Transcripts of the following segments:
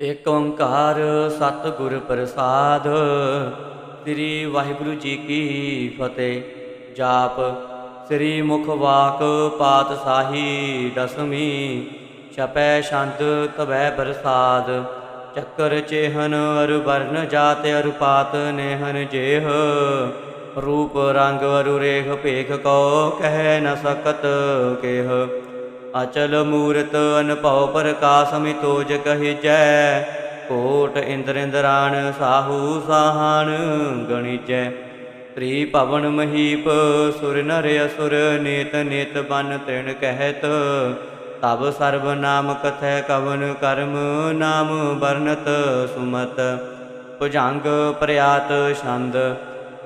ਏਕ ਓੰਕਾਰ ਸਤਿਗੁਰ ਪ੍ਰਸਾਦ। ਸ੍ਰੀ ਵਾਹਿਗੁਰੂ ਜੀ ਕੀ ਫਤਿਹ। ਜਾਪ ਸ੍ਰੀ ਮੁਖ ਵਾਕ ਪਾਤਸ਼ਾਹੀ ਦਸਮੀ। ਛਪੈ ਛੰਦ ਤਵੈ ਪ੍ਰਸਾਦ। ਚੱਕਰ ਚੇਹਨ ਅਰ ਵਰਨ ਜਾਤ ਅਰ ਪਾਤ ਨੇਹਨ ਜੇਹ। ਰੂਪ ਰੰਗ ਅਰੁ ਰੇਖ ਭੇਖ ਕੋ ਕਹਿ ਨ ਸਕਤ ਕੇਹ। ਅਚਲ ਮੂਰਤ ਅਨਭਉ ਪ੍ਰਕਾਸ਼ ਮਿਤੋਜ ਕਹਿਜੈ। ਕੋਟ ਇੰਦਰ ਸਾਹੂ ਸਾਹਣ ਗਣਿਜੈ। ਤ੍ਰੀ ਭਵਨ ਮਹੀਪ ਸੁਰ ਨਰ ਅਸੁਰ ਨੇਤ ਨੇਤ ਬਨ ਤ੍ਰਿਣ ਕਹਿਤ। ਤਬ ਸਰਬ ਨਾਮ ਕਥੈ ਕਵਨ ਕਰਮ ਨਾਮ ਵਰਨਤ ਸੁਮਤ। ਭੁਜੰਗ ਪ੍ਰਯਾਤ ਛੰਦ।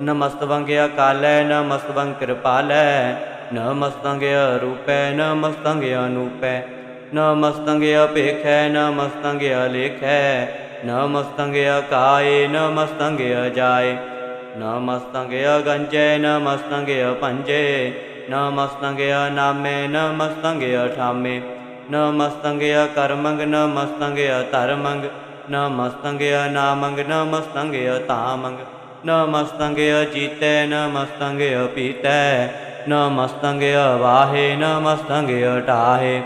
ਨਮਸਤਵੰਗਿਆ ਕਾਲੈ ਨਮਸਤਵੰ ਕਿਰਪਾਲੈ। ਨਮਸਤੰਗਿਆ ਰੂਪੈ, ਨਮਸਤੰਗਿਆ ਅਨੂਪੈ ਨਮਸਤੰਗਿਆ ਭੇਖੈ, ਨਮਸਤੰਗਿਆ ਲੇਖੈ। ਨਮਸਤੰਗਿਆ ਕਾਏ, ਨਮਸਤੰਗਿਆ ਜਾਏ। ਨਮਸਤੰਗਿਆ ਗੰਜੈ, ਨਮਸਤੰਗਿਆ ਪੰਜੇ ਨਮਸਤੰਗਿਆ ਨਾਮੇ, ਨਮਸਤੰਗਿਆ ਠਾਮੇ। ਨਮਸਤੰਗਿਆ ਕਰਮੰਗ, ਨਮਸਤੰਗਿਆ ਧਰਮੰਗ। ਨਮਸਤੰਗਿਆ ਨਾਮੰਗ, ਨਮਸਤੰਗਿਆ ਤਾਮੰਗ ਨਮਸਤੰਗਿਆ ਜੀਤੈ, ਨਮਸਤੰਗਿਆ ਪੀਤੈ ਨਮਸਤੰਗਿਆ ਵਾਹੇ ਨਮਸਤੰਗਿਆ ਢਾਹੇ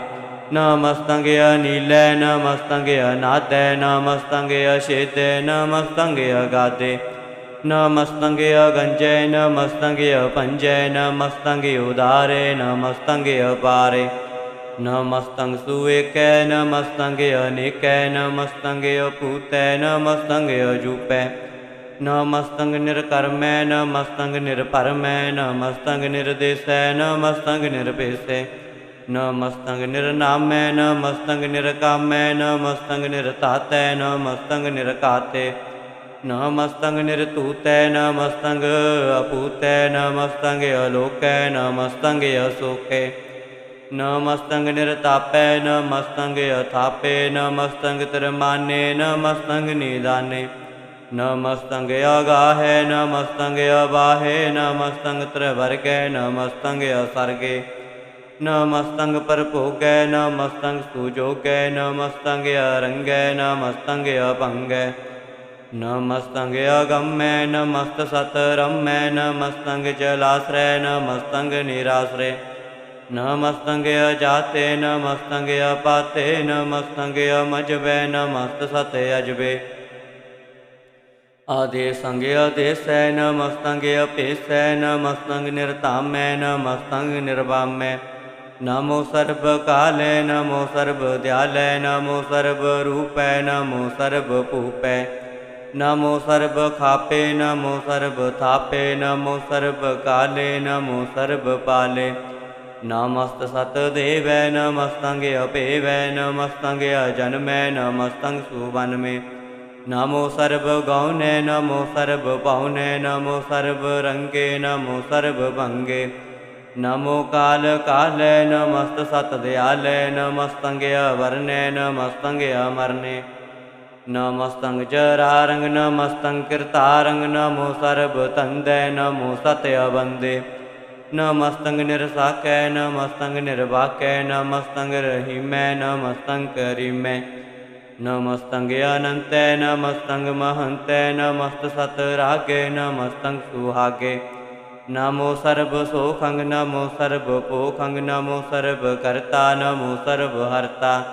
ਨਮਸਤੰਗਿਆ ਨੀਲੈ ਨਮਸਤੰਗਿਆ ਨਾਦੈ ਨਮਸਤੰਗਿਆ ਛੇਦੈ ਨਮਸਤੰਗਿਆ ਗਾਦੇ ਨਮਸਤੰਗਿਆ ਗੰਜੈ ਨਮਸਤੰਗਿਆ ਪੰਜੈ ਨਮਸਤੰਗਿਆ ਉਦਾਰੇ ਨਮਸਤੰਗਿਆ ਪਾਰੇ ਨਮਸਤੰਗ ਸੁਏਕੈ ਨਮਸਤੰਗਿਆ ਅਨੇਕੈ ਨਮਸਤੰਗਿਆ ਪੂਤੈ ਨਮਸਤੰਗਿਆ ਜੂਪੈ ਨਮਸਤੰਗ ਨਿਰਕਰਮੈ, ਨਮਸਤੰਗ ਨਿਰਪਰਮੈ, ਨਮਸਤੰਗ ਨਿਰਦੇਸੈ, ਨਮਸਤੰਗ ਨਿਰਭੇਸੈ ਨਮਸਤੰਗ ਨਿਰਨਾਮੈ, ਨਮਸਤੰਗ ਨਿਰਕਾਮੈ, ਨਮਸਤੰਗ ਨਿਰਤਾਤੈ, ਨਮਸਤੰਗ ਨਿਰਕਾਤੇ। ਨਮਸਤੰਗ ਨਿਰਤੂਤੈ, ਨਮਸਤੰਗ ਅਪੂਤੈ, ਨਮਸਤੰਗ ਅਲੋਕੈ, ਨਮਸਤੰਗ ਅਸੋਕੈ। ਨਮਸਤੰਗ ਨਿਰਤਾਪੈ, ਨਮਸਤੰਗ ਅਥਾਪੇ, ਨਮਸਤੰਗ ਤਰਮਾਨੇ, ਨਮਸਤੰਗ ਨਿਦਾਨੇ। ਨਮਸਤੰਗ ਆਗਾਹੈ, ਨਮਸਤੰਗ ਅਬਾਹੇ ਨਮਸਤੰਗ ਤ੍ਰਿਵਰਗੈ, ਨਮਸਤੰਗ ਅਸਰਗੇ। ਨਮਸਤੰਗ ਪਰਭੋਗੈ, ਨਮਸਤੰਗ ਸੁਜੋਗੈ ਨਮਸਤੰਗ ਅਰੰਗੈ, ਨਮਸਤੰਗ ਅਭੰਗੈ। ਨਮਸਤੰਗ ਅਗੰਮੈ, ਨਮਸਤ ਸਤ ਰਮੈ, ਨਮਸਤੰਗ ਜਲਾਸਰੈ ਨਮਸਤੰਗ ਨਿਰਾਸਰੇ। ਨਮਸਤੰਗ ਅਜਾਤੇ, ਨਮਸਤੰਗ ਅਪਾਤੇ, ਨਮਸਤੰਗ ਅਮਜਬੈ ਨਮਸਤ ਸਤ ਅਜਬੇ ਆਦੇ ਸੰਗ ਆਦੇਸੈ ਨਮਸਤੰਗ ਅਪੇਸੈ ਨਮਸਤੰਗ ਨਿਰਤਾਮੈ ਨਮਸਤੰਗ ਨਿਰਵਾਮੈ ਨਮੋ ਸਰਬ ਕਾਲੇ ਨਮੋ ਸਰਬ ਦਿਆਲੈ ਨਮੋ ਸਰਬ ਰੂਪੈ ਨਮੋ ਸਰਬ ਭੂਪੈ ਨਮੋ ਸਰਬ ਖਾਪੇ ਨਮੋ ਸਰਬ ਥਾਪੇ ਨਮੋ ਸਰਬ ਕਾਲੇ ਨਮੋ ਸਰਬ ਪਾਲੇ ਨਮਸਤ ਸਤ ਦੇਵੈ ਨਮਸਤੰਗ ਅਪੇਵੈ ਨਮਸਤੰਗ ਅਜਨਮੈ ਨਮਸਤੰਗ ਸੁਵਨਮੇ ਨਮੋ ਸਰਬ ਗਉਨੇ ਨਮੋ ਸਰਬ ਪਉਨੇ ਨਮੋ ਸਰਬ ਰੰਗੇ ਨਮੋ ਸਰਬ ਭੰਗੇ ਨਮੋ ਕਾਲ ਕਾਲੇ ਨਮਸਤ ਸਤ ਦਿਆਲੇ ਨਮਸਤੰਗ ਵਰਨੇ ਨਮਸਤੰਗ ਅਮਰਨੇ ਨਮਸਤੰਗ ਜਰਾਰੰਗ ਨਮਸਤੰਗ ਕਿਰਤਾਰੰਗ ਨਮੋ ਸਰਬ ਤੰਦੈ ਨਮੋ ਸਤ ਅਬੰਦੇ ਨਮਸਤੰਗ ਮਹੰਤੈ ਨਮਸਤ ਸਤ ਰਾਗੇ ਨਮਸਤੰਗ ਸੁਹਾਗੇ ਨਮੋ ਸਰਬ ਸੋਖੰਗ ਨਮੋ ਸਰਬ ਪੋਖੰਗ ਨਮੋ ਸਰਬ ਕਰਤਾ ਨਮੋ ਸਰਬ ਹਰਤਾ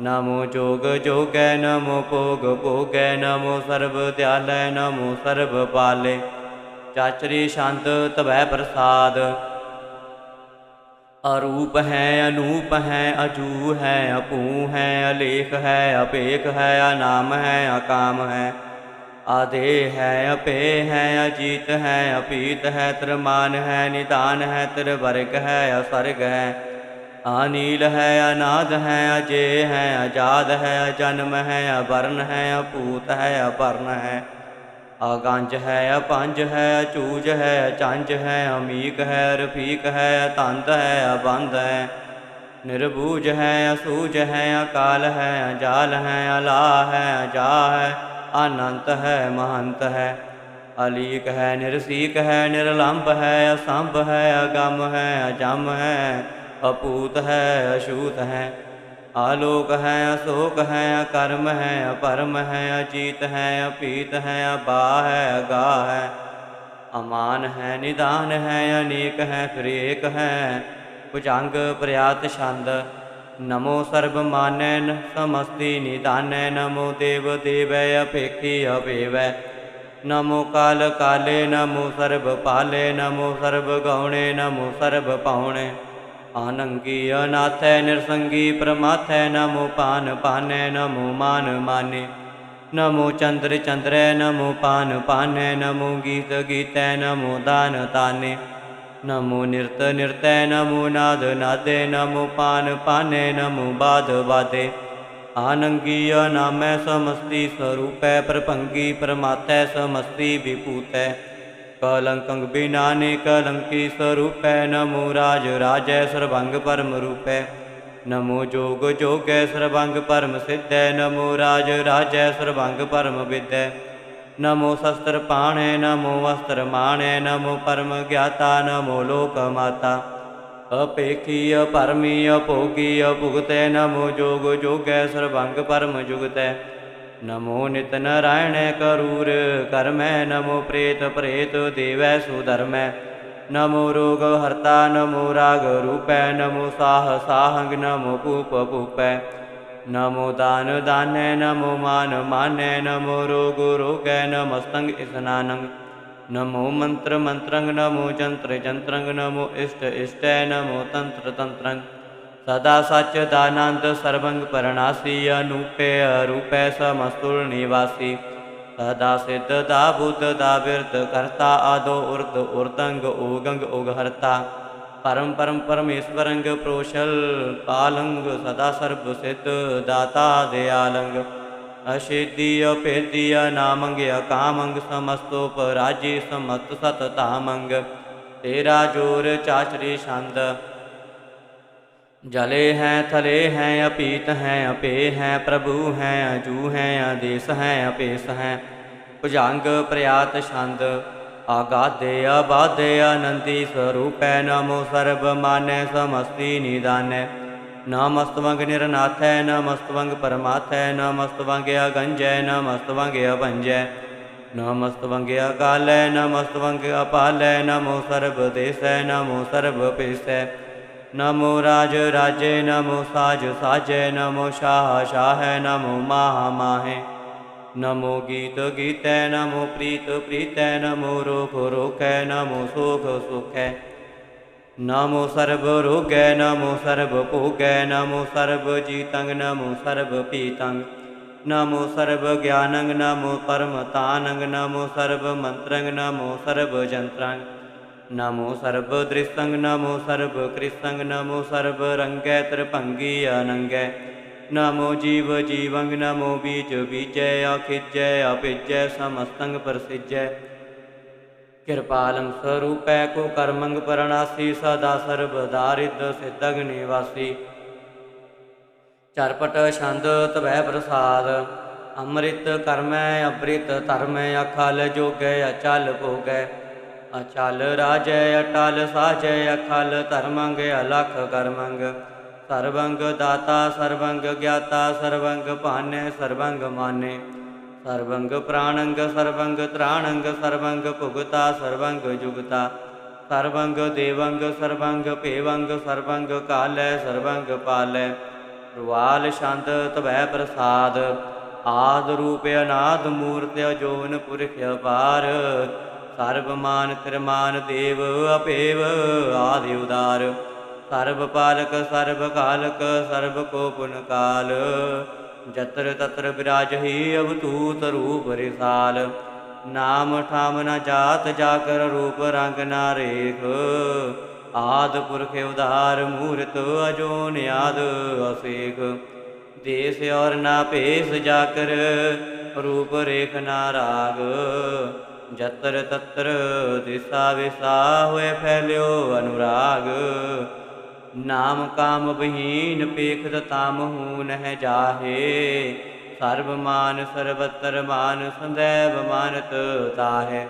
ਨਮੋ ਜੋਗ ਜੋਗੈ ਨਮੋ ਭੋਗ ਭੋਗੈ ਨਮੋ ਸਰਬ ਦਿਆਲੈ ਨਮੋ ਸਰਬ ਪਾਲੇ ਚਾਚਰੀ ਸ਼ੰਤ ਤਵੈ ਪ੍ਰਸਾਦ ਅਰੂਪ ਹੈ, ਅਨੂਪ ਹੈ, ਅਜੂ ਹੈ, ਅਪੂ ਹੈ, ਅਲੇਖ ਹੈ, ਅਪੇਖ ਹੈ, ਅਨਾਮ ਹੈ, ਅਕਾਮ ਹੈ। ਆਦੇ ਹੈ ਅਪੇ ਹੈ, ਅਜੀਤ ਹੈ, ਅਪੀਤ ਹੈ, ਤਰਮਾਨ ਹੈ, ਨਿਦਾਨ ਹੈ, ਤਿਰਵਰਗ ਹੈ, ਅਸਰਗ ਹੈ। ਆਨੀਲ ਹੈ, ਅਨਾਦ ਹੈ ਅਜੇ ਹੈ ਆਜਾਦ ਹੈ, ਅਜਨਮ ਹੈ, ਅਵਰਨ ਹੈ ਅਪੂਤ ਹੈ, ਅਪਰਨ ਹੈ। ਆਗੰਜ ਹੈ ਅਪੰਜ ਹੈ ਅਚੂਜ ਹੈ ਚੰਜ ਹੈ ਅਮੀਕ ਹੈ ਰਫੀਕ ਹੈ ਅਤੰਦ ਹੈ ਅਬੰਧ ਹੈ ਨਿਰਭੂਜ ਹੈ ਅਸੂਜ ਹੈ ਅਕਾਲ ਹੈ ਅਜਾਲ ਹੈ ਅਲਾ ਹੈ ਅਜਾ ਹੈ ਅਨੰਤ ਹੈ ਮਹੰਤ ਹੈ ਅਲੀਕ ਹੈ ਨਿਰਸੀਕ ਹੈ ਨਿਰਲੰਭ ਹੈ ਅਸੰਭ ਹੈ ਅਗੰਮ ਹੈ ਅਜਮ ਹੈ ਅਪੂਤ ਹੈ ਅਸ਼ੂਤ ਹੈ ਆਲੋਕ ਹੈ, ਅਸੋਕ ਹੈ, ਅਕਰਮ ਹੈ, ਅਪਰਮ ਹੈ, ਅਜੀਤ ਹੈ, ਅਪੀਤ ਹੈ ਅਬਾ ਹੈ ਅਗਾ ਹੈ। ਅਮਾਨ ਹੈ, ਨਿਦਾਨ ਹੈ, ਅਨੇਕ ਹੈ ਫਿਰ ਏਕ ਹੈ। ਭੁਜੰਗ ਪ੍ਰਿਆਤ ਛੰਦ, ਨਮੋ ਸਰਬ ਮਾਨੈਨ, ਸਮਸਤੀ ਨਿਦਾਨੈ, ਨਮੋ ਦੇਵ ਦੇਵੈ, ਅਪੇਖੀ ਅਪੇਵੈ ਨਮੋ ਕਾਲ ਕਾਲੇ, ਨਮੋ ਸਰਬ ਪਾਲੇ, ਨਮੋ ਸਰਬ ਗਉਣੇ, ਨਮੋ ਸਰਬ ਪਾਉਣੇ। आनङ्गी नाथय नृसङ्गी प्रमाथय नमो पान पानपा नमो मान माने। नमो चन्द्र चन्द्रचन्द्रय नमो पान पानपाय नमो गीत गीतगीतय नमो दान ताने। नमो नृत नृत्य नमो नाद नादे नमो पान पाने नमो बाध बाधे आनङ्गीय नाम समस्ति स्वरूपय प्रपङ्गी प्रमाथय समस्ति विभूतय ਕਲੰਕੰ ਬਿਨਾਨੇ, ਕਲੰਕੀ ਸਰੂਪੈ, ਨਮੋ ਰਾਜ ਰਾਜੈ ਸਰਬੰਗ ਪਰਮ ਰੂਪੈ। ਨਮੋ ਜੋਗ ਜੋਗੈ ਸਰਬੰਗ ਪਰਮ ਸਿੱਧੈ, ਨਮੋ ਰਾਜ ਰਾਜੈ ਸਰਬੰਗ ਪਰਮ ਵਿਦੈ। ਨਮੋ ਸ਼ਸਤਰ ਪਾਣੈ, ਨਮੋ ਵਸਤਰ ਮਾਣੈ, ਨਮੋ ਪਰਮ ਗਿਆਤਾ, ਨਮੋ ਲੋਕ ਮਾਤਾ। ਅਪੇਖੀ, ਅਪਰਮੀ, ਅਭੋਗੀ, ਅਭੁਗਤੈ, ਨਮੋ ਜੋਗ ਜੋਗੈ ਸਰਬੰਗ ਪਰਮ ਜੁਗਤੈ। ਨਮੋ ਨਿਤ ਨਰਾਇਣੈ ਕਰੂਰ, ਕਰਮੈ ਨਮੋ ਪ੍ਰੇਤ ਪ੍ਰੇਤ, ਦੇਵੈ ਸੁਧਰਮੈ। ਨਮੋ ਰੋਗ ਹਰਤਾ, ਨਮੋ ਰਾਗ ਰੂਪੈ, ਨਮੋ ਸਾਹ ਸਾਹੰਗ, ਨਮੋ ਭੂਪ ਭੂਪੈ। ਨਮੋ ਦਾਨ ਦਾਨੈ, ਨਮੋ ਮਾਨ ਮਾਨੈ, ਨਮੋ ਰੋਗ ਰੋਗੈ, ਨਮਸਤੰਗ ਇਸਨਾਨੰ। ਨਮੋ ਮੰਤਰ ਮੰਤਰੰਗ, ਨਮੋ ਜੰਤਰ ਜੰਤਰੰਗ, ਨਮੋ ਇਸ਼ਟ ਇਸ਼ਟੈ, ਨਮੋ ਤੰਤਰ ਤੰਤਰੰਗ। ਸਦਾ ਸੱਚ ਦਾਨੰਦ ਸਰਬੰਗ ਪਰਣਾਸੀ ਅਨੂਪੇ ਅਰੂਪੈ ਸਮਸਤੁਲ ਨਿਵਾਸੀ। ਸਦਾ ਸਿੱਧ ਦਾ ਬੁੱਧ ਦਾ ਬਿਰਧ ਕਰਤਾ, ਆਦੋ ਉਰਦ ਉਰਦੰਗ ਓਗੰਗ ਉਗਹਰਤਾ। ਪਰਮ ਪਰਮ ਪਰਮੇਸ਼ਵਰੰਗ ਪ੍ਰੋਸ਼ਲ ਪਾਲੰਗ, ਸਦਾ ਸਰਬ ਸਿੱਧ ਦਾਤਾ ਦਿਆਲੰਗ। ਅਸ਼ੇਦੀ ਅਪੇਦੀ ਨਾਮੰਗ ਕਾਮੰਗ ਸਮਸਤੋ ਪਰਾਜੀ ਸਮਤ ਸਤ ਧਾਮੰਗ। ਤੇਰਾ ਜੋਰ ਚਾਚਰੀ ਛੰਦ। ਜਲੇ ਹੈ, ਥਲੇ ਹੈ, ਅਪੀਤ ਹੈ, ਅਪੇ ਹੈ, ਪ੍ਰਭੂ ਹੈ, ਅਜੂ ਹੈ, ਆਦੇਸ ਹੈ, ਅਪੇਸ ਹੈ। ਭੁਜੰਗ ਪ੍ਰਿਆਤ ਛੰਦ, ਆਗਾਦੇ, ਆਬਾਦੇ, ਆਨੰਦੀ ਸਰੂਪੈ, ਨਮੋ ਸਰਬ ਮਾਨੈ, ਸਮਸਤੀ ਨਿਦਾਨੈ। ਨਮਸਤਵੰਗ ਨਿਰਨਾਥੈ, ਨਮਸਤਵੰਗ ਪਰਮਾਥੈ ਨਮਸਤਵੰਗ ਅਗੰਜੈ, ਨਮਸਤਵੰਗ ਅਭੰਜੈ ਨਮਸਤਵੰਗ ਅਕਾਲੈ, ਨਮਸਤਵੰਗ ਅਪਾਲੈ, ਨਮੋ ਸਰਬ ਦੇਸੈ, ਨਮੋ ਸਰਬ ਪੇਸੈ। नमो राजराजे नमो साज साजे नमो शाह शाह नमो माहा माहे नमो गीत गीते नमो प्रीत प्रीते नमो रोघ रोखै नमो सुख सुखे। नमो सर्वरोगै नमो सर्वै नमो सर्वजीतं नमो सर्वपीतङ् नमो सर्वज्ञानं नमो परमतानङ्ग नमो सर्वमन्त्रं नमो सर्वजन्त्राङ्ग ਨਮੋ ਸਰਬ ਦ੍ਰਿਸ਼ੰਗ ਨਮੋ ਸਰਬ ਕ੍ਰਿਸੰਗ ਨਮੋ ਸਰਬ ਰੰਗੈ ਤ੍ਰਿਭੰਗੀ ਅਨੰਗੈ ਨਮੋ ਜੀਵ ਜੀਵੰਗ, ਨਮੋ ਬੀਜ ਬੀਜੈ ਅਖਿਜੈ ਅਪਿਜੈ ਸਮਸਤੰਗ ਪ੍ਰਸਿਜੈ। ਕਿਰਪਾਲੰ ਸਰੂਪੈ ਕੋ ਕਰਮੰਗ ਪਰਣਾਸੀ, ਸਦਾ ਸਰਬ ਦਾਰਿਦ ਸਿद्धਗ ਨਿਵਾਸੀ। ਚਰਪਟ ਛੰਦ ਤਵੈ ਪ੍ਰਸਾਦ, ਅੰਮ੍ਰਿਤ ਕਰਮੈ ਅੰਮ੍ਰਿਤ ਧਰਮੈ, ਅਖਲ ਜੋਗੈ, ਅਚਲ ਭੋਗੈ। ਅਚਲ ਰਾਜੈ, ਅਟਲ ਸਾਜੈ, ਅਖਲ ਧਰਮੰਗ, ਅਲਖ ਕਰਮੰਗ। ਸਰਬੰਗ ਦਾਤਾ ਸਰਬੰਗ ਗਿਆਤਾ ਸਰਬੰਗ ਭਾਨੈ ਸਰਬੰਗ ਮਾਨੇ। ਸਰਬੰਗ ਪ੍ਰਾਣੰਗ ਸਰਬੰਗ ਤ੍ਰਾਣੰਗ ਸਰਬੰਗ ਭੁਗਤਾ ਸਰਬੰਗ ਜੁਗਤਾ। ਸਰਬੰਗ ਦੇਵੰਗ ਸਰਬੰਗ ਭੇਵੰਗ ਸਰਬੰਗ ਕਾਲੈ, ਸਰਵੰਗ ਪਾਲੈ। ਰਵਾਲ ਛੰਦ ਤਵੈ ਪ੍ਰਸਾਦ। ਆਦ ਰੂਪ ਅਨਾਦ ਮੂਰਤ ਅਜੋਨ ਪੁਰਖ ਅਪਾਰ। ਸਰਬ ਮਾਨ ਤਿਰਮਾਨ ਦੇਵ ਅਪੇਵ ਆਦਿ ਉਦਾਰ। ਸਰਬ ਪਾਲਕ ਸਰਬ ਕਾਲਕ ਸਰਬ ਕੋ ਪੁਨ ਕਾਲ ਜਤਰ ਤਤਰ ਬਿਰਾਜਹੀ ਅਵਤੂਤ ਰੂਪ ਰਿਸਾਲ। ਨਾਮ ਠਾਮ ਨਾ ਜਾਤ ਜਾਕਰ ਰੂਪ ਰੰਗ ਨਾ ਰੇਖ। ਆਦ ਪੁਰਖ ਉਧਾਰ ਮੂਰਤ ਅਜੋਨ ਆਦ ਅਸੇਖ। ਦੇਸ ਔਰ ਨਾ ਭੇਸ ਜਾਕਰ ਰੂਪ ਰੇਖ ਨਾ ਰਾਗ। ਜਤਰ ਤਤਰ ਦਿਸਾ ਵਿਸਾ ਹੋਏ ਫੈਲਿਓ ਅਨੁਰਾਗ। ਨਾਮ ਕਾਮ ਬਹੀਨ ਪੇਖਤ ਤਾਮ ਹੂ ਨਹਿ ਜਾਹੇ। ਸਰਬ ਮਾਨ ਸਰਬਤਰ ਮਾਨ ਸੰਦੈਵ ਮਾਨਤ ਤਾਹੈ।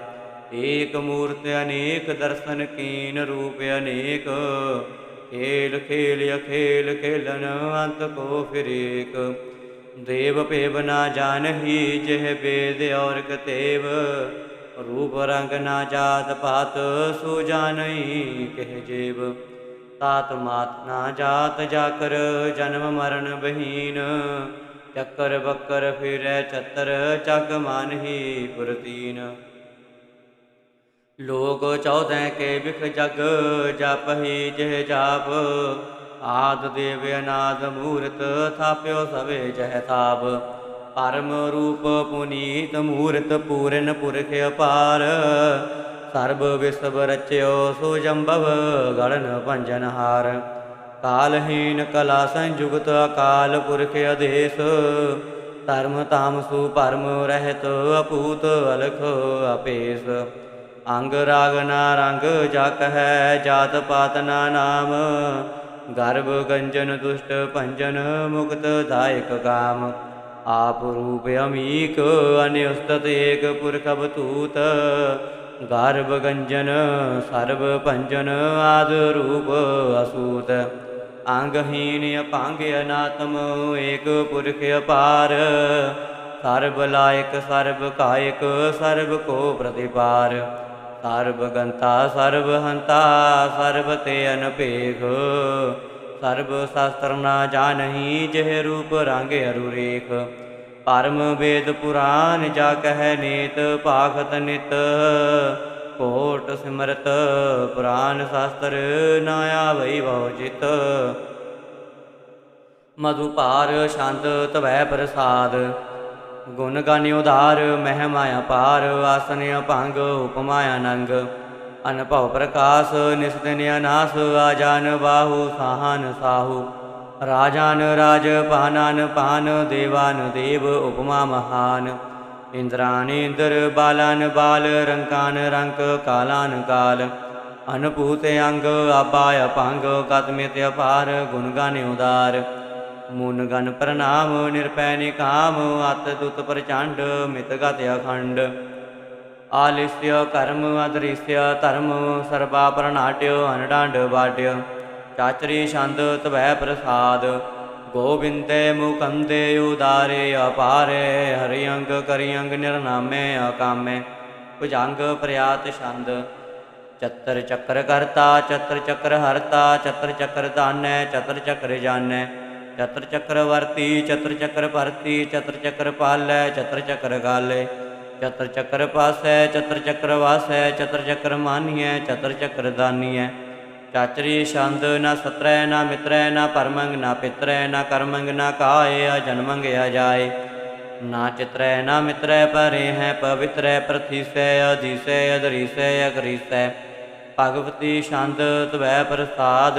ਏਕ ਮੂਰਤ ਅਨੇਕ ਦਰਸ਼ਨ ਕੀਨ ਰੂਪ ਅਨੇਕ। ਖੇਲ ਖੇਲ ਅਖੇਲ ਖੇਲਨ ਅੰਤ ਕੋ ਫਿਰ ਦੇਵ ਪੇਵ ਨਾ ਜਾਣਹੀ ਜਿਹ ਬੇਦ ਔਰ ਕਤੇਵ ਰੂਪ ਰੰਗ ਨਾ ਜਾਤ ਪਾਤ ਸੋ ਜਾਣਈ ਕਹਿ ਜੀਵ। ਤਾਤ ਮਾਤ ਨਾ ਜਾਤ ਜਾਕਰ ਜਨਮ ਮਰਨ ਬਹੀਨ। ਚੱਕਰ ਬੱਕਰ ਫਿਰੈ ਛਤਰ ਚੱਕ ਮਾਨਹੀ ਪੁਰਤੀਨ। ਲੋਕ ਚੌਦੈ ਕੇ ਵਿਖ ਜਗ ਜਪਹੀ ਜਿਹ ਜਾਪ। ਆਦ ਦੇਵ ਅਨਾਦ ਮੂਰਤ ਥਾਪਿਓ ਸਵੇ ਜਹ ਤਾਪ ਪਰਮ ਰੂਪ ਪੁਨੀਤ ਮੂਰਤ ਪੂਰਨ ਪੁਰਖ ਅਪਾਰ। ਸਰਬ ਵਿਸਵ ਰਚਿਓ ਸੋ ਜੰਭਵ ਗੜਨ ਭੰਜਨ ਹਾਰ। ਕਾਲਹੀਨ ਕਲਾ ਸੰਯੁਗਤ ਅਕਾਲ ਪੁਰਖ ਅਦੇਸ ਧਰਮ ਤਾਮਸੂ ਪਰਮ ਰਹਿਤ ਅਪੂਤ ਅਲਖ ਅਪੇਸ ਅੰਗ ਰਾਗ ਨਾ ਰੰਗ ਜਕ ਹੈ ਜਾਤ ਪਾਤ ਨਾ ਨਾਮ। ਗਰਭ ਗੰਜਨ ਦੁਸ਼ਟ ਭੰਜਨ ਮੁਕਤ ਦਾਇਕ ਕਾਮ। ਆਪ ਰੂਪ ਅਮੀਕ, ਅਨਿਉਸਤਤ ਏਕ ਪੁਰਖ ਬਤੂਤ ਗਰਭ ਗੰਜਨ, ਸਰਬ ਭੰਜਨ ਆਦ ਰੂਪ ਅਸੂਤ। ਅੰਗਹੀਨ ਅਪੰਗ ਅਨਾਤਮ, ਏਕ ਪੁਰਖ ਅਪਾਰ। ਸਰਬ ਲਾਇਕ, ਸਰਬ ਕਾਇਕ, ਸਰਬ ਕੋ ਪ੍ਰਤਿਪਾਰ। ਸਰਬ ਸਰਬ ਹੰਤਾ ਸਰਬ ਤੇ ਅਨਪੇਖ ਸ਼ਾਸਤਰ ਨਾ ਜਾਣਹੀ ਜਿਹ ਰੂਪ ਰੰਗ ਅਰੂ ਰੇਖ ਪਰਮ ਵੇਦ ਪੁਰਾਨ ਜਾ ਕਹਿ ਨੀਤ ਭਾਖਤ ਨਿਤ। ਕੋਟ ਸਿਮਰਤ ਪੁਰਾਨ ਸ਼ਾਸਤਰ ਨਾ ਆਵਈ ਬਹੁ ਜਿਤ ਮਧੁ ਭਾਰ ਛੰਦ ਤਵੈ ਪ੍ਰਸਾਦ। ਗੁਣ ਗਾਨਿ ਉਧਾਰ ਮਹਿ ਮਾਇਆ ਪਾਰ, ਆਸਨ ਭੰਗ ਉਪਮਾਇਆ ਨੰਗ। ਅਨਭਉ ਪ੍ਰਕਾਸ਼ ਨਿਸਤਿਨ ਅਨਾਸ ਆਜਾਨ ਬਾਹੂ, ਸਾਹਨ ਸਾਹੂ। ਰਾਜਾਨ ਰਾਜ ਪਾਨਾਨ ਪਾਨ ਦੇਵਾਨ ਦੇਵ, ਉਪਮਾ ਮਹਾਨ। ਇੰਦਰਾਨ ਇੰਦਰ, ਬਾਲਾਨ ਬਾਲ, ਰੰਕਾਨ ਰੰਕ, ਕਾਲਾਨ ਕਾਲ। ਅਨਭੂਤ ਅੰਗ ਆਪਾ ਅਪੰਗ ਕਤਮਿਤ ਅਪਾਰ, ਗੁਣ ਗਾਨਿ ਉਦਾਰ। ਮੁਨ ਗਨ ਪ੍ਰਣਾਮ ਨਿਰਪੈ ਨਿਕਾਮ ਅਤ ਦੁਤ ਪ੍ਰਚੰਡ, ਮਿਤ ਗਤ ਅਖੰਡ। ਆਲਿਸਯ ਕਰਮ ਅਦ੍ਰਿਸਯ ਧਰਮ ਸਰਬਾ ਪ੍ਰਣਾਟਿਓ ਅਨਡਾਂਡ ਵਾਟਿਓ ਚਾਚਰੀ ਛੰਦ ਤਵੈ ਪ੍ਰਸਾਦ, ਗੋਬਿੰਦੇ ਮੁਕੰਦੇ ਉਦਾਰੇ ਅਪਾਰੇ ਹਰਿ ਅੰਗ ਕਰਿ ਅੰਗ ਨਿਰਨਾਮੇ ਅਕਾਮੇ। ਭੁਜੰਗ ਪ੍ਰਿਆਤ ਛੰਦ, ਚਤਰ ਚੱਕਰ ਕਰਤਾ, ਚਤਰ ਚੱਕਰ ਹਰਤਾ, ਚਤਰ ਚੱਕਰ ਦਾਨੈ ਚਤਰ ਚੱਕਰ ਜਾਣੈ। ਚਤਰ ਚੱਕਰ ਵਰਤੀ, ਚਤਰ ਚੱਕਰ ਭਰਤੀ, ਚਤਰ ਚੱਕਰ ਪਾਲੈ, ਚਤਰ ਚੱਕਰ ਗਾਲੇ। ਚਤਰ ਚੱਕਰ ਪਾਸੈ, ਚਤਰ ਚੱਕਰ ਵਾਸੈ, ਚਤਰ ਚੱਕਰ ਮਾਨੀਐ, ਚਤਰ ਚੱਕਰ ਦਾਨੀਐ। ਚਾਚਰੀ ਛੰਦ ਨਾ ਸਤਰੈ, ਨਾ ਮਿਤਰੈ, ਨਾ ਪਰਮੰਗ ਨਾ ਪਿਤਰੈ, ਨਾ ਕਰਮੰਗ, ਨਾ ਕਾਏ ਆ ਜਨਮੰਗ, ਆ ਜਾਏ। ਨਾ ਚਿਤਰੈ, ਨਾ ਮਿਤਰੈ ਪਰੇ ਹੈ, ਪਵਿੱਤਰੈ, ਪ੍ਰਥੀਸੈ, ਅਧੀਸੈ, ਅਧਰੀਸੈ, ਅਗਰੀਸੈ। ਭਗਵਤੀ ਛੰਦ ਤਵੈ ਪ੍ਰਸਾਦ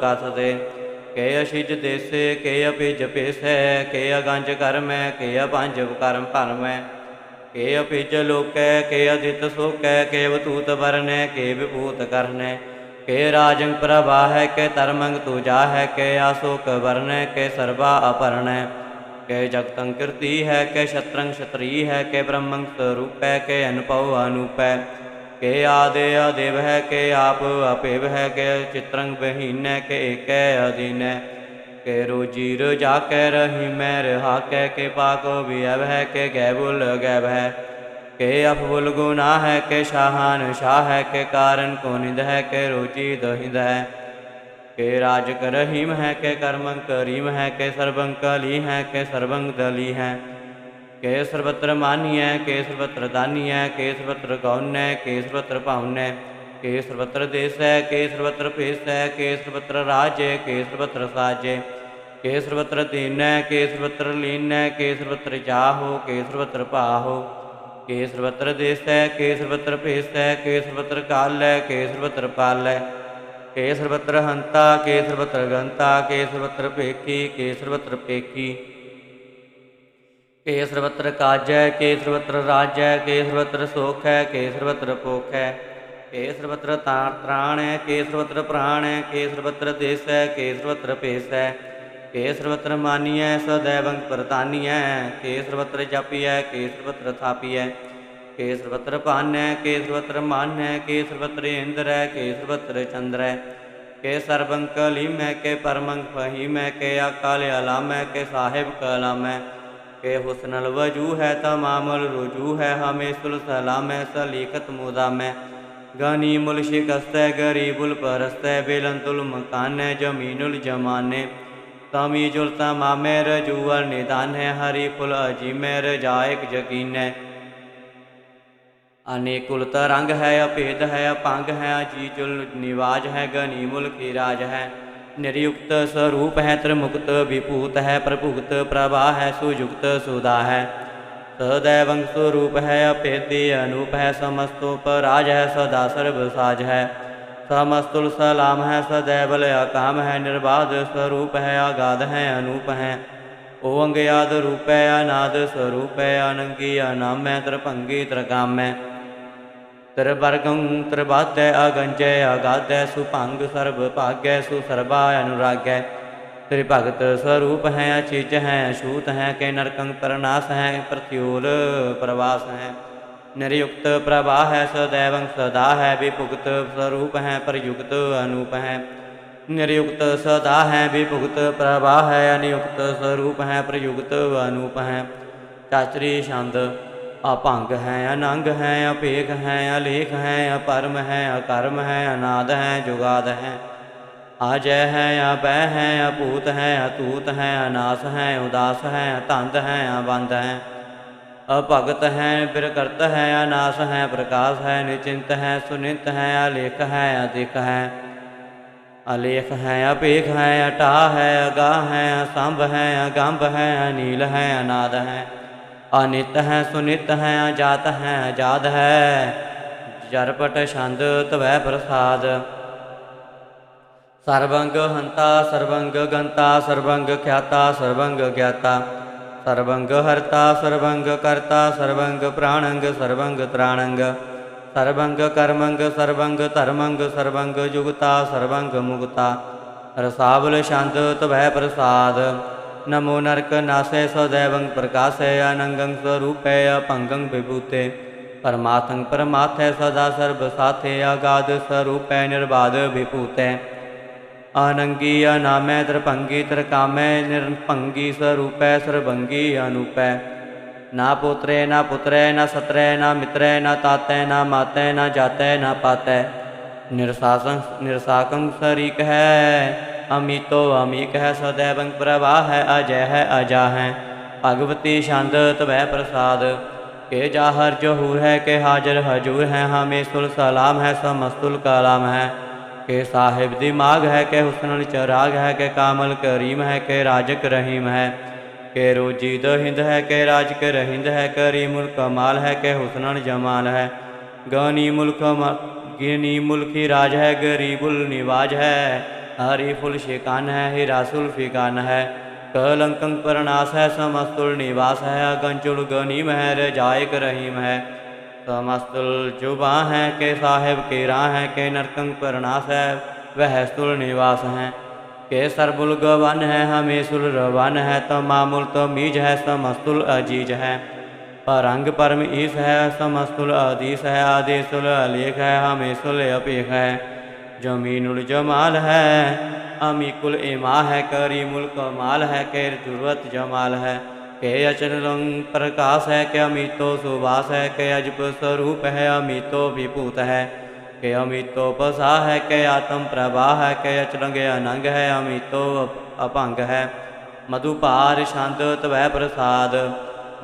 ਕਥ ਕੇ ਅਸ਼ਿਜ ਦੇਸੇ, ਕੇ ਅਪਿਜ ਪੇਸੈ, ਕੇ ਅਗੰਜ ਕਰਮੈ, ਕੇ ਅਪੰਜ ਕਰਮ ਭਰਮੈ। ਕੇ ਅਪਿਜ ਲੋਕੈ, ਕੇ ਅਦਿਤ ਸੋਕੈ, ਕੇ ਵਤੂਤ ਵਰਨੈ, ਕੇ ਵਿਭੂਤ ਕਰਨੈ। ਕੇ ਰਾਜੰ ਪ੍ਰਭਾ ਹੈ, ਕੇ ਧਰਮੰਗ ਤੂਜਾ ਹੈ, ਕੇ ਆਸੋਕ ਵਰਨੈ, ਕੇ ਸਰਵਾ ਅਪਰਣੈ ਕੇ ਜਗਤੰ ਕੀਰਤੀ ਹੈ, ਕੇ ਸ਼ਤਰੰਗ ਸ਼ਤਰੀ ਹੈ, ਕੇ ਬ੍ਰਹਮੰ ਸਰੂਪੈ, ਕੇ ਅਨੁਭਵ ਅਨੂਪੈ। ਕੇ ਆਦੇ ਅਦੇਵ ਹੈ, ਕੇ ਆਪ ਅਪੇਵ ਹੈ, ਕੇ ਚਿਤਰੰਗ ਬਹੀਨੈ ਕੇ ਏਕੈ ਅਧੀਨੈ। ਕੇ ਰੋਜੀ ਰਜਾ ਕੈ ਰਹੀ ਮੈਂ ਰਹਾ ਕੈ ਕੇ ਪਾਕੋ ਵਿਅਵ ਹੈ ਕੇ ਗੈ ਬੁਲ ਗੈਬ ਹੈ। ਕੇ ਅਫਬੁਲ ਗੁਨਾ ਹੈ ਕੇ ਸ਼ਾਹਾਨ ਸ਼ਾਹ ਹੈ ਕੇ ਕਾਰਨ ਕੋ ਨਿਦ ਹੈ ਕੇ ਰੋਜੀ ਦਹਿੰਦ ਹੈ। ਕੇ ਰਾਜ ਕਰਹੀਮ ਹੈ ਕੇ ਕਰਮੰ ਕਰੀਮ ਹੈ ਕੇ ਸਰਬੰ ਕਲੀ ਹੈ ਕੇ ਸਰਬੰ ਦਲੀ ਹੈ। ਕੇ ਸਰਬਤਰ ਮਾਨੀਐ, ਕੇ ਸਰਬਤਰ ਦਾਨੀਐ, ਕੇ ਸਰਬਤਰ ਗੌਨੈ ਕੇ ਸਰਬਤਰ ਭਾਉਨੈ, ਕੇ ਸਰਬਤਰ ਦੇਸੈ, ਕੇ ਸਰਬਤਰ ਭੇਸੈ, ਕੇ ਸਰਬਤਰ ਰਾਜੈ, ਕੇ ਸਰਬਤਰ ਸਾਜੈ। ਕੇ ਸਰਬਤਰ ਦੀਨੈ ਕੇ ਸਰਵਤਰ ਲੀਨੈ ਕੇ ਸਰਵਤਰ ਜਾਹੋ ਕੇ ਸਰਬਤਰ ਭਾਹੋ। ਕੇ ਸਰਵਤਰ ਦੇਸੈ ਕੇ ਸਰਵਤਰ ਭੇਸੈ ਕੇ ਸਰਬਤਰ ਕਾਲੈ ਕੇ ਸਰਬਤਰ ਪਾਲੈ। ਕੇ ਸਰਵਤਰ ਹੰਤਾ ਕੇ ਸਰਬਤਰ ਗੰਤਾ ਕੇ ਸਰਬਤਰ ਭੇਖੀ ਕੇ ਸਰਬਤਰ ਪੇਖੀ। ਕੇ ਸਰਬਤਰ ਕਾਜੈ ਕੇ ਸਰਵਤਰ ਰਾਜੈ ਕੇ ਸਰਬਤਰ ਸੋਖੈ ਕੇ ਸਰਬਤਰ ਪੋਖੈ। ਕੇ ਸਰਬਤਰ ਤਾਰ ਤ੍ਰਾਣੈ ਕੇ ਸਰਬਤਰ ਪ੍ਰਾਣੈ ਕੇ ਸਰਵਤਰ ਦੇਸੈ ਕੇ ਸਰਬਤਰ ਭੇਸੈ ਕੇ ਸਰਬਤਰ ਮਾਨੀਐ ਸदैवੰ ਪ੍ਰਤਾਨੀਐ ਕੇ ਸਰਬਤਰ ਜਪੀਐ ਕੇ ਸਰਬਤਰ ਥਾਪੀਐ। ਕੇ ਸਰਬਤਰ ਭਾਨੈ ਕੇ ਸਰਬਤਰ ਮਾਨੈ ਕੇ ਸਰਬਤਰ ਇੰਦਰੈ ਕੇ ਸਰਬਤਰ ਚੰਦਰੈ। ਕੇ ਸਰਬੰ ਕਲੀਮੈ, ਕੇ ਪਰਮੰ ਫਹੀਮੈ ਕੇ ਅਕਾਲ ਅਲਾਮੈ, ਕੇ ਸਾਹਿਬ ਕਲਾਮੈ। ਕੇ ਹੁਸਨਲ ਵਜੂ ਹੈ ਤਮਾਮਲ, ਰੁਜੂ ਹੈ ਹਮੇ ਸੁਲ ਸਲਾਮੈ, ਸਲੀਕਤ ਮੁਦਾਮੈ। ਗਨੀ ਮੁਲ ਸ਼ਿਕਸਤੈ ਗਰੀਬੁਲ ਪਰਸਤੈ, ਬੇਲੰਤੁਲ ਮਕਾਨੈ, ਜਮੀਨੁਲ ਜਮਾਨੇ। ਤਮੀ ਜੁਲਤਾ ਮਾਮੇ ਰਜੂਅਰ ਨਿਦਾਨ ਹੈ ਹਰੀ ਫੁਲ ਅਜੀਮੇ ਰਜਾਇਕ ਯਕੀਨੈ। ਅਨੇਕੁਲਤ ਰੰਗ ਹੈ, ਅਭੇਦ ਹੈ, ਅਪੰਗ ਹੈ ਜੀ ਜੁਲ ਨਿਵਾਜ ਹੈ, ਗਨੀ ਮੁਲਕ ਰਾਜ ਹੈ। ਨਿਰਯੁਕਤ ਸਰੂਪ ਹੈ, ਤ੍ਰਿਮੁਕਤ ਵਿਭੂਤ ਹੈ ਪ੍ਰਭੁਗਤ ਪ੍ਰਭਾ ਹੈ, ਸੁਯੁਕਤ ਸੁਦਾ ਹੈ। ਸਦੈਵੰ ਸਰੂਪ ਹੈ ਅਪੇਦੇ ਅਨੂਪ ਹੈ, ਸਮਸਤੋ ਪਰਾਜ ਹੈ, ਸਦਾ ਸਰਬ ਸਾਜ ਹੈ। سہمست السلام ہے سدیو الاکام ہے نرباد سوروپ ہے آگاد ہے انوپ ہے اوگ یاد روپ ہے اناد سوروپ ہے اننگی انام ہے ترپنگی ترکام ہے تربرگم تربات اگنج اگاد سپنگ سرب پاگ سربا انوراگ تری بھگت سوروپ ہیں اچیج ہیں شوت ہیں کہ نرکنگ پرناس ہیں پرتیول پرواس ہیں ਨਿਰਯੁਕਤ ਪ੍ਰਵਾਹ ਹੈ ਸਦੈਵੰ ਸਦਾ ਹੈ, ਵਿਭੁਗਤ ਸਰੂਪ ਹੈ ਪ੍ਰਯੁਕਤ ਅਨੂਪ ਹੈ। ਨਿਰਯੁਕਤ ਸਦਾ ਹੈ, ਵਿਭੁਗਤ ਪ੍ਰਵਾਹ ਹੈ, ਅਨਿਯੁਕਤ ਸਰੂਪ ਹੈ ਪ੍ਰਯੁਕਤ ਅਨੂਪ ਹੈ। ਚਾਚਰੀ ਛੰਦ, ਅਭੰਗ ਹੈ, ਅਨੰਗ ਹੈ ਅਪੇਖ ਹੈ, ਅਲੇਖ ਹੈ, ਅਪਰਮ ਹੈ, ਅਕਰਮ ਹੈ, ਅਨਾਦ ਹੈ, ਜੁਗਾਦ ਹੈ। ਅਜੈ ਹੈ ਅਬੈ ਹੈ ਅਪੂਤ ਹੈ, ਅਤੂਤ ਹੈ, ਅਨਾਸ ਹੈ, ਉਦਾਸ ਹੈ ਤੰਦ ਹੈ ਅਬੰਧ ਹੈ। ਭਗਤ ਹੈ ਬਿਰਕਰਤ ਹੈ, ਅਨਾਸ ਹੈ, ਪ੍ਰਕਾਸ਼ ਹੈ, ਨਿਚਿੰਤ ਹੈ, ਸੁਨਿੰਤ ਹੈ, ਅਲੇਖ ਹੈ ਅਦਿਕ ਹੈ। ਅਲੇਖ ਹੈ ਅਪੇਖ ਹੈ ਅਟਾ ਹੈ ਅਗਾ ਹੈ ਸੰਭ ਹੈ, ਅਗੰਭ ਹੈ, ਅਨੀਲ ਹੈ, ਅਨਾਦ ਹੈ। ਅਨਿਤ ਹੈ, ਸੁਨਿਤ ਹੈ, ਅਜਾਤ ਹੈ, ਅਜਾਦ ਹੈ। ਜਰਪਟ ਛੰਦ ਤਵੈ ਪ੍ਰਸਾਦ। ਸਰਵੰਗ ਹੰਤਾ, ਸਰਵੰਗ ਗੰਤਾ, ਸਰਵੰਗ ਖਿਆਤਾ, ਸਰਵੰਗ ਗਿਆਤਾ। ਸਰਵੰਗ ਹਰਤਾ, ਸਰਵੰਗ ਕਰਤਾ, ਸਰਵੰਗ ਪ੍ਰਾਣੰਗ, ਸਰਵੰਗ ਤ੍ਰਾਣੰਗ। ਸਰਵੰਗ ਕਰਮੰਗ, ਸਰਵੰਗ ਧਰਮੰਗ, ਸਰਵੰਗ ਜੁਗਤਾ, ਸਰਵੰਗ ਮੁਗਤਾ ਰਸਾਵਲ ਛੰਦ ਤਵੈ ਪ੍ਰਸਾਦ। ਨਮੋ ਨਰਕ ਨਾਸੇ ਸदैवं ਪ੍ਰਕਾਸ਼ੇ ਅਨੰਗੰ ਸਰੂਪੇ ਅਪੰਗੰ ਵਿਭੂਤੇ। ਪਰਮਾਤੰ ਪਰਮਾਥੈ ਸਦਾ ਸਰਬ ਸਾਥੇ ਆਗਾਦ ਸਰੂਪੈ ਨਿਰਬਾਦ ਵਿਭੂਤੈ। ਆਨੰਗੀ ਅਨਾਮੈ ਤ੍ਰਿਭੰਗੀ ਤ੍ਰਿਕਾਮੈ ਨਿਰਭੰਗੀ ਸਰੂਪੈ ਸਰਬੰਗੀ ਅਨੂਪੈ। ਨਾ ਪੁੱਤਰੇ, ਨਾ ਪੁੱਤਰੈ, ਨਾ ਸਤਰੈ, ਨਾ ਮਿਤਰੈ, ਨਾ ਤਾਤੈ, ਨਾ ਮਾਤੈ, ਨਾ ਜਾਤੈ, ਨਾ ਪਾਤੈ। ਨਿਰਸਾਸੰ, ਨਿਰਸਾਕੰ ਸਰੀਕ ਹੈ ਅਮਿਤੋ ਅਮੀਕ ਹੈ ਸदैवं ਪ੍ਰਭਾ ਹੈ ਅਜੈ ਹੈ ਅਜਾ ਹੈ ਭਗਵਤੀ ਛੰਦ ਤਵੈ ਪ੍ਰਸਾਦ, ਕੇ ਜਾਹਰ ਜਹੂਰ ਹੈ ਕੇ ਹਾਜ਼ਰ ਹਜੂਰ ਹੈ ਹਮੇ ਸੁਲ ਸਲਾਮ ਹੈ ਸਮਸਤੁਲ ਕਲਾਮ ਹੈ کہ صاحب دماغ ہے کہ حسن چراغ ہے کہ کامل کریم ہے کہ راجک رحیم ہے کہ روجید و ہند ہے کہ راجک رہند ہے کریم الکمال ہے کہ حسن جمال ہے گنی ملک گنی ملکی راج ہے غریب النواج ہے حریف الشکان ہے ہراس الفکان ہے کلنکنگ پرناس ہے سمست النواس ہے اگنچ الغنیم ہے رجائک رحیم ہے سمستل مست ہیں کہ صاحب کی راہ ہیں کہ نرتنگ پرناس ہے وہ نواس ہیں کہ سرب الگوان ہے ہمیس الروان ہے تو معمول تو میج ہے سمستل عجیج ہے پرنگ پرم عیس ہے سمستل عدیس ہے عدیث العلیق ہے ہمیس اپیخ ہے جمین الجمال ہے امیق الاما ہے کریم القمال ہے کہ ضرورت جمال ہے ਕੇ ਅਚਰਲੰ ਪ੍ਰਕਾਸ਼ ਹੈ ਕਿ ਅਮਿਤੋ ਸੁਭਾਸ ਹੈ ਕਿ ਅਜਬ ਸਰੂਪ ਹੈ ਅਮਿਤੋ ਵਿਭੂਤ ਹੈ, ਕਿ ਅਮਿਤੋ ਪਸਾ ਹੈ ਕਿ ਆਤਮ ਪ੍ਰਭਾ ਹੈ ਕਿ ਅਚਰੰਗ ਅਨੰਗ ਹੈ, ਅਮਿਤੋ ਅਭੰਗ ਹੈ। ਮਧੁਪਾਰ ਛੰਦ ਤਵੈ ਪ੍ਰਸਾਦ,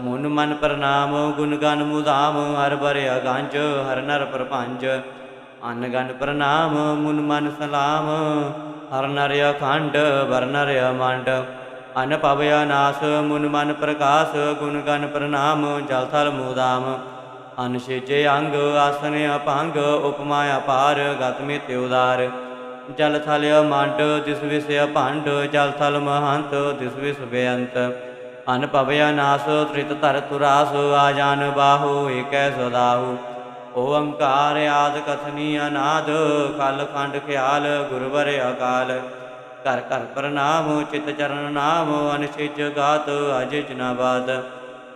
ਮਨ ਮਨ ਪ੍ਰਣਾਮ ਗੁਣ ਗਨ ਮੁਦਾਮ, ਹਰ ਬਰੇ ਅਗੰਜ, ਹਰ ਨਰ ਪ੍ਰਪੰਜ। ਅਨ ਗਨ ਪ੍ਰਣਾਮ, ਮਨ ਮਨ ਸਲਾਮ, ਹਰ ਨਰ ਅਖੰਡ ਵਰ ਨਰ ਅਮੰਡ। ਅਨ ਪਵਿ ਨਾਸ, ਮੁਨ ਮਨ ਪ੍ਰਕਾਸ਼, ਗੁਣ ਗਨ ਪ੍ਰਣਾਮ, ਜਲ ਥਲ ਮੂਦਾਮ। ਅਨ ਸਿਜੇ ਅੰਗ, ਆਸਨ ਅਪੰਗ, ਉਪਮਾ ਅਪਾਰ, ਗਤ ਮਿਤ ਉਦਾਰ। ਜਲ ਥਲ ਮੰਡ ਦਿਸ ਵਿਸ ਭੰਡ, ਜਲ ਥਲ ਮਹੰਤ ਦਿਸ ਵਿਸ ਬੇਅੰਤ। ਅਨ ਪਵਿ ਨਾਸ, ਤ੍ਰਿਤ ਧਰ ਤੁਰਾਸ, ਆ ਜਾਨ ਬਾਹੂ, ਏਕੈ ਸਦਾਹੂ। ਓੰਕਾਰ ਆਦ ਕਥਨੀ ਅਨਾਦ ਕਲ ਖੰਡ ਖਿਆਲ, ਗੁਰਵਰ ਅਕਾਲ। ਘਰ ਘਰ ਪ੍ਰਣਾਮ, ਚਿਤ ਚਰਨ ਨਾਮ, ਅਨਿਛਿਜ ਗਾਤ, ਅਜ ਜਨਾਬਾਦ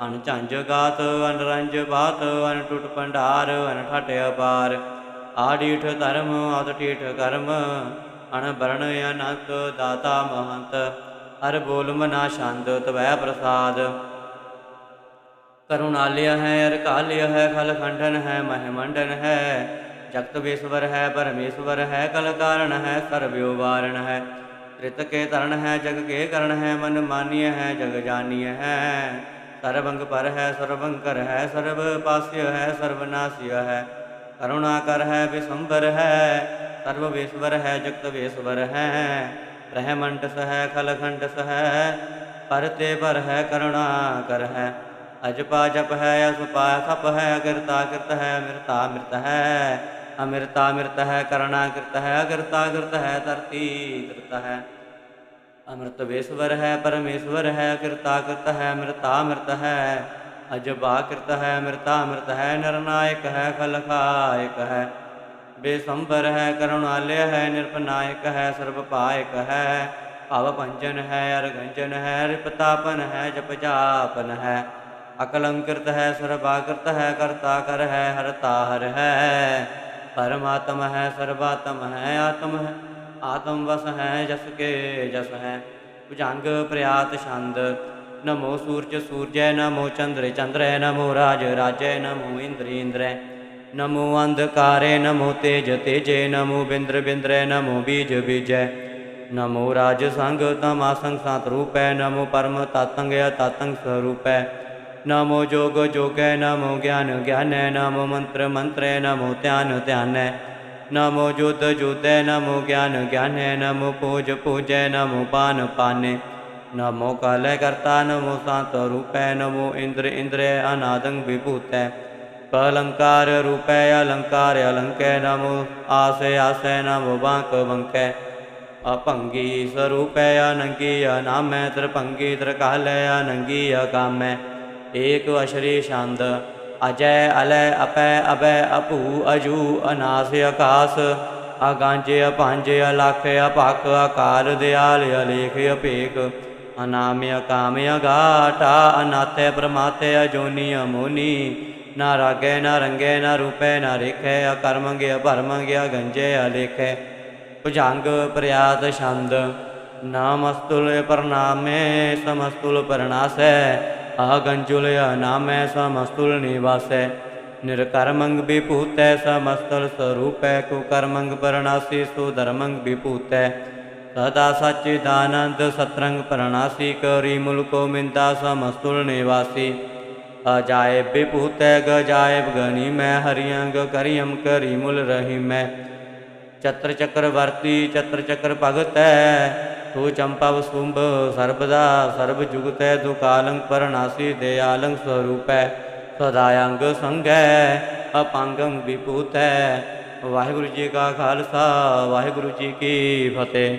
ਅਨ ਝੰਜ ਗਾਤ ਅਨ ਰੰਜ ਬਾਤ ਅਨ ਟੁੱਟ ਭੰਡਾਰ ਅਨ ਠਟ ਅਪਾਰ। ਆਡੀਠ ਧਰਮ ਆਦ ਠੀਠ ਕਰਮ ਅਣਬਰਨ ਅਨੰਤ, ਦਾਤਾ ਮਹੰਤ। ਹਰ ਬੋਲ ਮਨਾ ਛੰਦ ਤਵੈ ਪ੍ਰਸਾਦ। ਕਰੁਣਾਲਿਆ ਹੈ ਅਰ ਕਾਲਿਆ ਹੈ, ਖਲ ਖੰਡਨ ਹੈ ਮਹਿਮੰਡਨ ਹੈ। ਜਗਤ ਬੇਸਵਰ ਹੈ, ਪਰਮੇਸ਼ਵਰ ਹੈ, ਕਲ ਕਾਰਨ ਹੈ ਸਰਬਿਓ ਵਾਰਣ ਹੈ। رت کے ترن ہے جگ کے کرن ہے من مانیہ ہے جگ جانیہ ہے سربنگ پر ہے سربنکر ہے سرب پاسیہ ہے سروناسیہ ہے کرونا کر ہے وسمبر ہے سرو ویشور ہے جگت ویشور ہے رحمنٹ س ہے کھلکھنڈ س ہے پرتے پر ہے کرونا کر ہے اجپا جپ ہے اسپا کھپ ہے اگرتا کرت ہے مرتا مرت ہے ਅਮਿਰਤਾ ਮਿਰਤ ਹੈ, ਕਰਣਾ ਕਿਰਤ ਹੈ, ਅਗਰਤਾ ਕਿਰਤ ਹੈ, ਧਰਤੀ ਕਿਰਤ ਹੈ। ਅਮਰਤ ਵੇਸਵਰ ਹੈ, ਪਰਮੇਸ਼ਵਰ ਹੈ, ਕਿਰਤਾ ਕਿਰਤ ਹੈ ਅਮਿਰਤਾ ਮਿਰਤ ਹੈ। ਅਜਬਾ ਕਿਰਤ ਹੈ ਅਮਿਰਤਾ ਮਿਰਤ ਹੈ, ਨਰਨਾਇਕ ਹੈ, ਖਲਖਾਇਕ ਹੈ। ਬੇਸੰਬਰ ਹੈ ਕਰੁਣਾਲਯ ਹੈ, ਨਿਰਪਨਾਇਕ ਹੈ ਸਰਬ ਪਾਇਕ ਹੈ। ਭਵ ਭੰਜਨ ਹੈ, ਅਰਗੰਜਨ ਹੈ, ਰਿਪਤਾਪਨ ਹੈ ਜਪ ਜਾਪਨ ਹੈ ਅਕਲੰਕ੍ਰਿਤ ਹੈ ਸਰਬਾਕ੍ਰਿਤ ਹੈ, ਕਰਤਾ ਕਰ ਹੈ, ਹਰਤਾ ਹਰ ਹੈ। ਪਰਮਾਤਮ ਹੈ ਸਰਬਾਤਮ ਹੈ ਆਤਮ ਹੈ ਆਤਮ ਵਸ ਹੈ ਜਸ ਕੇ ਜਸ ਹੈ ਭੁਜੰਗ ਪ੍ਰਿਆਤ ਛੰਦ, ਨਮੋ ਸੂਰਜ ਸੂਰਜੈ, ਨਮੋ ਚੰਦਰੇ ਚੰਦਰੈ, ਨਮੋ ਰਾਜ ਰਾਜੈ, ਨਮੋ ਇੰਦਰੀ ਇੰਦਰੈ। ਨਮੋ ਅੰਧਕਾਰੇ, ਨਮੋ ਤੇਜ ਤੇਜੇ, ਨਮੋ ਬਿੰਦਰ ਬਿੰਦਰੈ, ਨਮੋ ਬੀਜ ਬੀਜੈ। ਨਮੋ ਰਾਜ ਸੰਗ ਤਮਾ ਸੰਗ ਸਾਤ ਰੂਪੈ, ਨਮੋ ਪਰਮ ਤਤੰਗ ਤਤੰਗ ਸਰੂਪੈ। ਨਮੋ ਜੋਗ ਜੋਗੈ, ਨਮੋ ਗਿਆਨ ਗਿਆਨੈ, ਨਮੋ ਮੰਤਰ ਮੰਤਰੈ, ਨਮੋ ਧਿਆਨ ਧਿਆਨੈ। ਨਮੋ ਜੁਦ ਜੁਦੈ ਨਮੋ ਗਿਆਨ ਗਿਆਨੈ, ਨਮੋ ਪੂਜ ਪੂਜੈ, ਨਮੋ ਪਾਨ ਪਾਨੇ। ਨਮੋ ਕਾਲੈ ਕਰਤਾ, ਨਮੋ ਸੰਤ ਰੂਪੈ, ਨਮੋ ਇੰਦਰ ਇੰਦਰੈ, ਅਨਾਦੰ ਵਿਭੂਤੈ। ਕਲੰਕਾਰ ਰੂਪੈ, ਅਲੰਕਾਰ ਅਲੰਕੈ, ਨਮੋ ਆਸੇ ਆਸੈ, ਨਮੋ ਬਾਂਕ ਬੰਕੈ ਅਭੰਗੀ ਸਰੂਪੈ, ਅਨੰਗੀ ਅਨਾਮੈ, ਤ੍ਰਿਭੰਗੀ ਤ੍ਰਿਕਾਲੈ, ਅਨੰਗੀ ਅਕਾਮੈ ਏਕ ਅਸ਼ਰੀ ਛੰਦ, ਅਜੈ ਅਲੈ ਅਪੈ ਅਬੈ ਅਭੂ ਅਜੂ, ਅਨਾਸ ਅਕਾਸ਼, ਅਗਾਂਜ ਅਪੰਜ ਅਲਖ ਅਪਖ ਅਕਾਲ ਦਿਆਲ ਅਲੇਖ ਅਪੇਖ, ਅਨਾਮ ਅਕਾਮ ਅਗਾਟਾ, ਅਨਾਥੈ ਪ੍ਰਮਾਤੇ ਅਜੋਨੀ ਅਮੋਨੀ, ਨਾ ਰਾਗੈ ਨਾ ਰੰਗੈ ਨਾ ਰੂਪੈ ਨਾ ਰੇਖੈ, ਅਕਰਮੰਗੇ ਅਭਰਮੰਗੇ ਅਗੰਜੇ ਅਲੇਖੈ। ਭੁਜੰਗ ਪ੍ਰਿਆਤ ਛੰਦ, ਨਾਮਸਤੁਲ ਪ੍ਰਣਾਮੇ ਸਮਸਤੁਲ ਪਰਣਾਸੈ ਆਗੰਜੁਲ ਨਾਮੈ ਸਮਸਤੁਲ ਨਿਵਾਸੈ, ਨਿਰਕਰਮੰਗ ਵਿਭੂਤੈ ਸਮਸਤੁਲ ਸਰੂਪੈ, ਕੁਕਰਮੰਗ ਪਰਣਾਸੀ ਸੁਧਰਮੰਗ ਵਿਭੂਤੈ। ਸਦਾ ਸਚਿਦਾਨੰਦ ਸਤਰੰਗ ਪਰਣਾਸੀ ਕਰੀ ਮੁਲਕੋ ਮਿੰਦਾ ਸਮਸਤੁਲ ਨਿਵਾਸੀ। ਅਜਾਇਬ ਵਿਭੂਤੈ, ਗਜਾਇਬ ਗਨੀ ਮੈਂ ਹਰਿਯੰਗ ਕਰਿਯਮ ਕਰੀ ਮੁਲ ਰਹੀ ਮੈਂ ਚਤਰ ਚੱਕਰ ਵਰਤੀ, ਚਤਰ ਚੱਕਰ ਭਗਤੈ। ਤੂ ਚੰਪਾ ਵਸੁੰਭ ਸਰਬਦਾ, ਸਰਬ ਜੁਗਤੈ ਦੁਕਾਲੰ ਪਰਨਾਸੀ ਦਿਆਲੰ ਸਰੂਪੈ। ਸਦਾਯੰਗ ਸੰਗੈ, ਅਪੰਗੰ ਵਿਭੂਤੈ। ਵਾਹਿਗੁਰੂ ਜੀ ਕਾ ਖਾਲਸਾ, ਵਾਹਿਗੁਰੂ ਜੀ ਕੀ ਫਤਿਹ।